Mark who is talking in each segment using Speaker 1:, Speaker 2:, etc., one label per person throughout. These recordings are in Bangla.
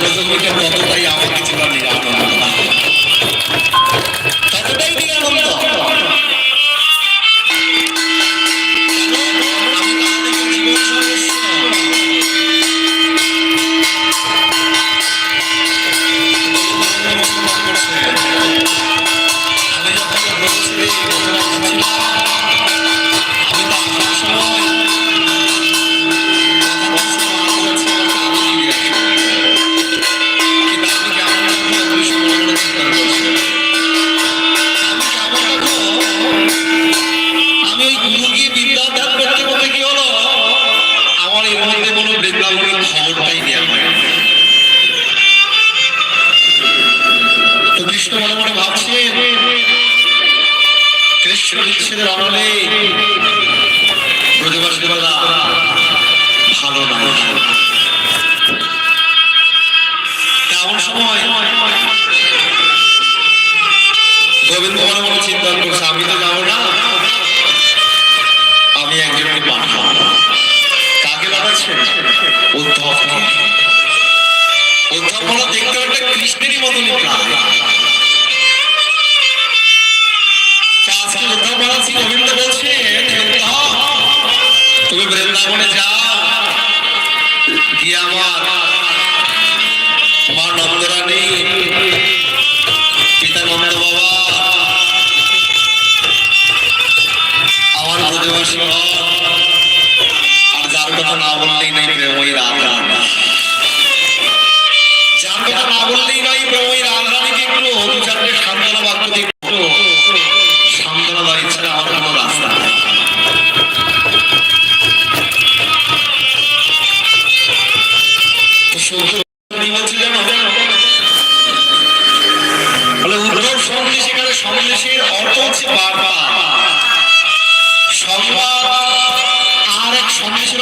Speaker 1: Deus, eu não quero dar um pai a mim, que te vai me. Krishna বিচ্ছেদের অনলে ব্রজবাসী বলা ভালো না তেমন সময় গোবিন্দ মনে মনে চিন্তা আমি তো যাব না আমি একজনকে পাঠাবো কাকে পাঠাচ্ছে উদ্ধবকে উদ্ধব দেখতে একটা কৃষ্ণেরই মতনই প্রায় আজকে উদ্ধব মহারাজ গোবিন্দ বলছে তুমি বৃন্দাবনে যাও গিয়ে আমার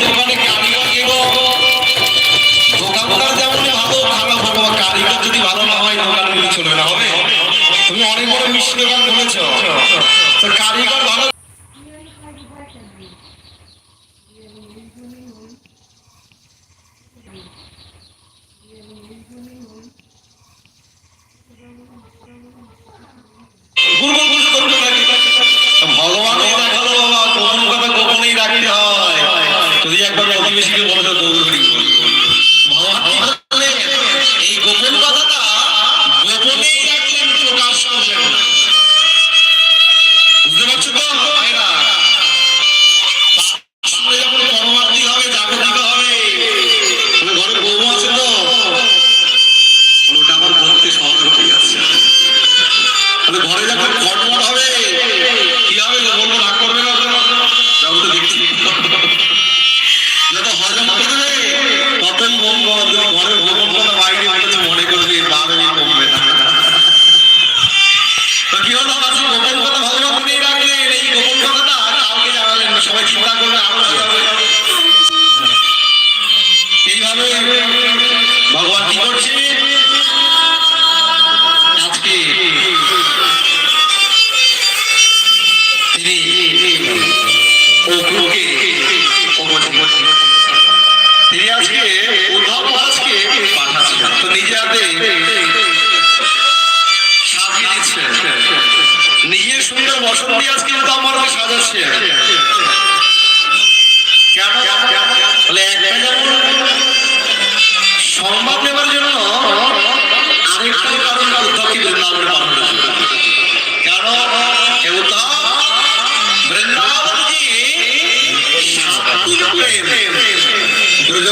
Speaker 1: দোকানে কারিগর কে দোকানদার যেমন ভালো খারাপ কারিগর যদি ভালো না হয় না তুমি অনেক মিষ্টি দোকান কারিগর ভালো ঘরে যখন ঘটমট হবে। কি হবে আজকে উদ্ধব মহারাজকে পাঠাচ্ছেন। তো নিজে হাতে সাজিয়ে দিচ্ছেন। নিজের সুন্দর বসন দিয়ে আজকে উদ্ধব মহারাজকে সাজাচ্ছে কেন? একটা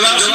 Speaker 1: Gracias.